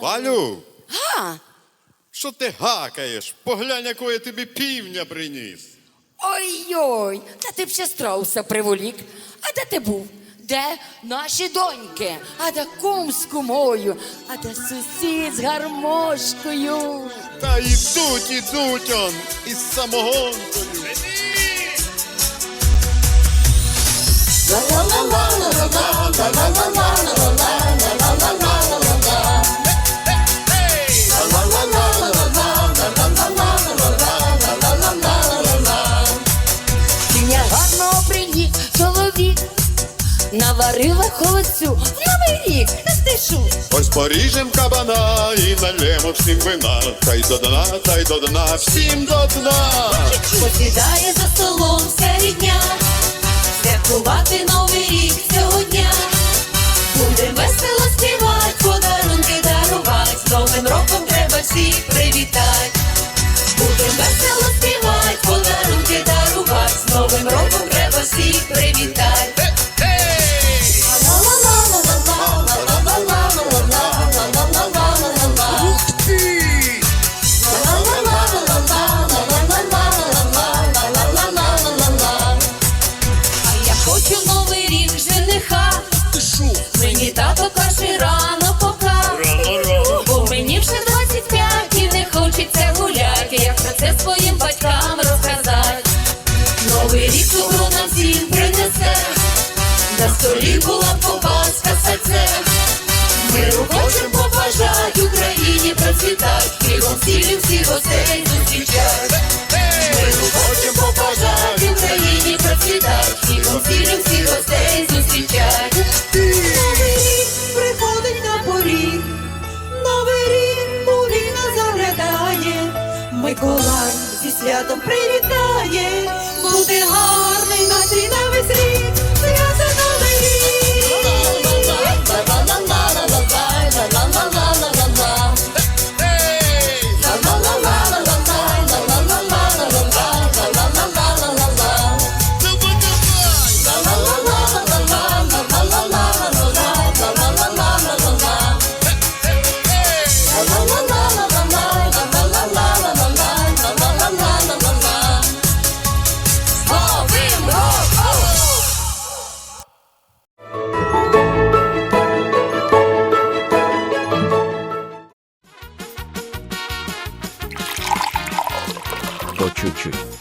Валю, А, що ти гакаєш? Поглянь, якого я тобі півня приніс. ой-ой, та ти б ще страуса приволік. А де ти був? Де наші доньки? А де кум з кумою? А де сусід з гармошкою? Та йдуть, ідуть он із самогонкою. Гарного приніс чоловік. Наварила холодцю в новий рік. Та ти шо? Ось поріжем кабана і налємо всім вина. Та й до дна, та й до дна, всім до дна. Посідає за столом весело співать, подарунки дарувати, з Новим роком треба всіх привітати. Будем весело співать, подарунки дарувати, з Новим роком треба всіх привітати. Хочу новий рік жениха. Мені тато Новий добро нам всім принесе. На столі була ковбаска саце. Миру хочем побажать Україні процвітать. Хлібом сілі всіх гостей зустрічать. Миру хочем побажать Україні процвітать. Хлібом сілі всіх гостей зустрічать. Новий рік приходить на поріг. Новий рік у вікна заглядає. Миколай зі святом привітає. will be long. 多去去。